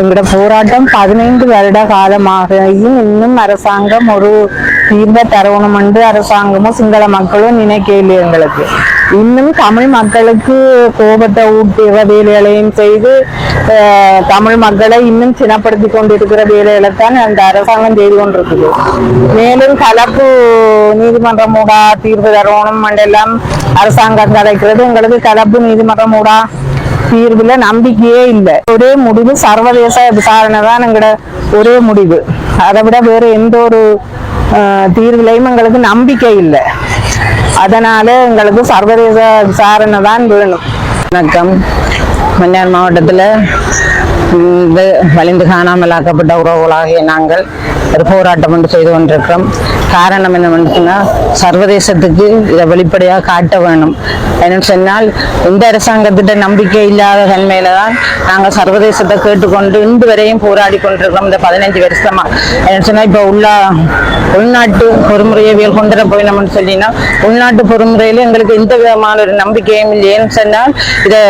எங்களோட போராட்டம் பதினைந்து வருட காலமாக இன்னும் அரசாங்கம் ஒரு தீர்வை தரணும் என்று அரசாங்கமும் சிங்கள மக்களும் நினைக்கல எங்களுக்கு இன்னும் தமிழ் மக்களுக்கு கோபத்தை ஊட்டிய வேலைகளையும் செய்து தமிழ் மக்களை இன்னும் சினப்படுத்தி கொண்டிருக்கிற வேலைகளை தான் அந்த அரசாங்கம் செய்து கொண்டிருக்குது மேலும் கலப்பு நீதிமன்றம் மூடா தீர்வு தரணும் எல்லாம் அரசாங்கம் கதைக்கிறது எங்களுக்கு கலப்பு நீதிமன்றம் மூடா தீர்வுல நம்பிக்கையே இல்லை. ஒரே முடிவு சர்வதேச விசாரணை தான் எங்களோட ஒரே முடிவு. அதை விட வேற எந்த ஒரு தீர்வுலையும் எங்களுக்கு நம்பிக்கை இல்லை. அதனால எங்களுக்கு சர்வதேச விசாரணை தான் வேணும். வணக்கம். மன்னார் மாவட்டத்தில் இந்த வலிந்து காணாமலாக்கப்பட்ட உறவுகளாகிய நாங்கள் ஒரு போராட்டம் ஒன்று செய்து கொண்டிருக்கிறோம். காரணம் என்னவென்று சொன்னால் சர்வதேசத்துக்கு இதை வெளிப்படையாக காட்ட வேணும். என்னன்னு சொன்னால் இந்த அரசாங்கத்திட்ட நம்பிக்கை இல்லாத தன்மையில தான் நாங்கள் சர்வதேசத்தை கேட்டுக்கொண்டு இன்று வரையும் போராடி கொண்டிருக்கிறோம். இந்த பதினஞ்சு வருஷமா. என்னன்னு சொன்னால் இப்போ உள்ள உள்நாட்டு பொறுமுறையவியல் கொண்டுட போய் போயினோம்னு சொல்லினா உள்நாட்டு பொறுமுறையில எங்களுக்கு எந்த விதமான ஒரு நம்பிக்கையும் இல்லை. ஏன்னு சொன்னால் இதை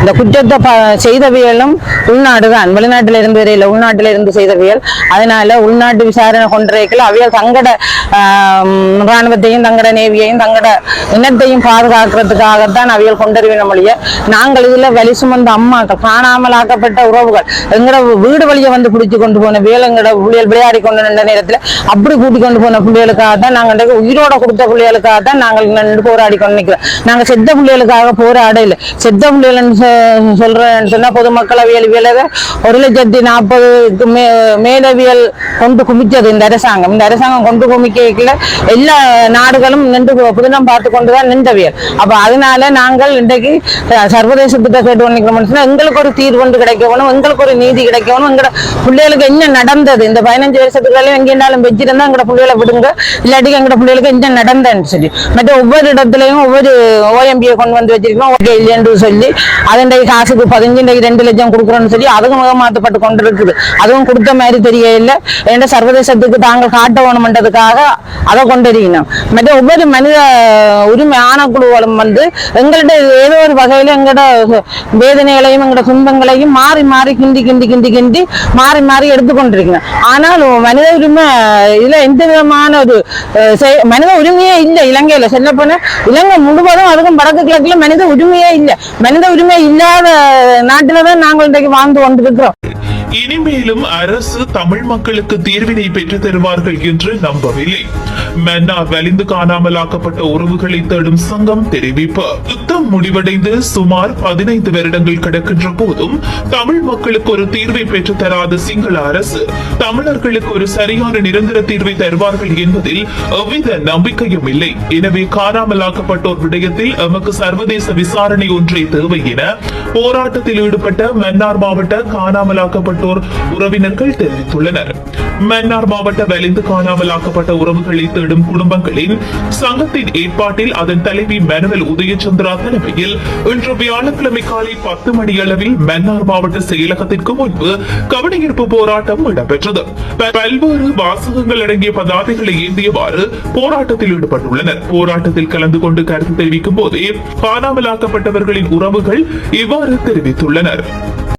இந்த குற்றத்தை செய்தவியலும் உள்நாடு தான் வெளிநாட்டில் இருந்து வரையில உள்நாட்டில் இருந்து செய்தவியல். அதனால உள்நாட்டு விசாரணை கொண்டிருக்கல. அவியல் தங்கட இராணுவத்தையும் தங்கட நேவியையும் தங்கட இனத்தையும் பாதுகாக்கிறதுக்காகத்தான் அவியல் கொண்டறிவின மொழிய நாங்கள் இதுல வலி சுமந்த அம்மாக்கள் காணாமல் ஆக்கப்பட்ட உறவுகள் எங்கட வீடு வழியை வந்து பிடிச்சு கொண்டு போன வேலைங்கட புள்ளியல் விளையாடி கொண்டு நின்ற நேரத்துல அப்படி கூட்டி கொண்டு போன பிள்ளைகளுக்காக தான் நாங்கள் உயிரோட கொடுத்த பிள்ளைகளுக்காக தான் நாங்கள் நின்று போராடி கொண்டு நிற்கிறோம் நாங்கள் செத்த பிள்ளைகளுக்காக போராட இல்லை செத்த பிள்ளைகள்னு சொல்றேன் சொல்றேன்னு சொன்னா பொதுமக்கள் அவியல் வியலக ஒரு லட்சத்தி நாற்பது மே மேலவியல் கொண்டு குமிச்சது இந்த அரசாங்கம். இந்த அரசாங்கம் கொண்டு குமிக்கல எல்லா நாடுகளும் நின்று புதினம் பார்த்து கொண்டுதான் நின்றவியல். அப்ப அதனால நாங்கள் இன்றைக்கு சர்வதேச சர்வதேசத்திட்ட கேட்டு நினைக்கிறோம் எங்களுக்கு ஒரு தீர்வு ஒன்று கிடைக்கணும் எங்களுக்கு ஒரு நீதி கிடைக்கணும் எங்களோட பிள்ளைகளுக்கு என்ன நடந்தது இந்த பதினஞ்சு வருஷத்துக்குள்ள எங்கேனாலும் வச்சிருந்தா எங்களோட பிள்ளைகளை விடுங்க இல்லாட்டி எங்க பிள்ளைகளுக்கு என்ன நடந்ததுன்னு சொல்லி. மற்ற ஒவ்வொரு இடத்துலயும் ஒவ்வொரு ஓஎம்பியை கொண்டு வந்து வச்சிருக்கோம் ஓகே இல்லைன்னு சொல்லி. அதன் காசுக்கு பதினஞ்சு இன்றைக்கு ரெண்டு லட்சம் கொடுக்குறோன்னு சொல்லி அதுவும் முகமாத்தப்பட்டு கொண்டு இருக்குது அதுவும் கொடுத்த மாதிரி தெரியல ஏன்னா சர்வதேசத்துக்கு தாங்கள் காட்ட வேணும்ன்றதுக்காக அதை கொண்டிருக்கணும் மற்ற ஒவ்வொரு மனித உரிமை ஆணைக்குழுக்களும் வந்து எங்கள்ட்ட ஏதோ ஒரு வகையில் எங்களோட வேதனைகளையும் எங்களோட துன்பங்களையும் மாறி மாறி கிண்டி கிண்டி கிண்டி கிண்டி மாறி மாறி எடுத்துக்கொண்டிருக்கணும். ஆனால் மனித உரிமை இதுல எந்த விதமான ஒரு மனித உரிமையே இல்லை இலங்கையில. சொல்ல இலங்கை முழுவதும் அதுக்கும் வடக்கு கிழக்குல மனித உரிமையே இல்லை. மனித உரிமை இல்லாத நாட்டில தான் நாங்கள் இன்றைக்கு வாழ்ந்து கொண்டிருக்கிறோம். இனிமேலும் அரசு தமிழ் மக்களுக்கு தீர்வினை பெற்று தருவார்கள் என்று நம்பவில்லை. மன்னார் வலிந்து காணாமலாக்கப்பட்ட உறவுகளை தேடும் சங்கம் தெரிவிப்பு. யுத்தம் முடிவடைந்து சுமார் பதினைந்து வருடங்கள் கிடக்கின்ற போதும் தமிழ் மக்களுக்கு ஒரு தீர்வை பெற்று தராத சிங்கள அரசு தமிழர்களுக்கு ஒரு சரியான நிரந்தர தீர்வை தருவார்கள் என்பதில் எவ்வித நம்பிக்கையும் இல்லை. எனவே காணாமலாக்கப்பட்டோர் விடயத்தில் எமக்கு சர்வதேச விசாரணை ஒன்றே தேவை என போராட்டத்தில் ஈடுபட்ட மன்னார் மாவட்ட காணாமலாக்கப்பட்டோர் உறவினர்கள் தெரிவித்துள்ளனர். மன்னார் மாவட்ட வலிந்து காணாமலாக்கப்பட்ட உறவுகளை தேடும் குடும்பங்களின் சங்கத்தின் ஏற்பாட்டில் அதன் தலைவி மனுவல் உதயச்சந்திரா தலைமையில் இன்று வியாழக்கிழமை காலை பத்து மணியளவில் மன்னார் மாவட்ட செயலகத்திற்கு முன்பு கவனஈர்ப்பு போராட்டம் இடம்பெற்றது. பல்வேறு வாசகங்கள் அடங்கிய பதாதைகளை ஏந்தியவாறு போராட்டத்தில் ஈடுபட்டுள்ளனர். போராட்டத்தில் கலந்து கொண்டு கருத்து தெரிவிக்கும் போதே காணாமலாக்கப்பட்டவர்களின் உறவுகள் இவ்வாறு தெரிவித்துள்ளனர்.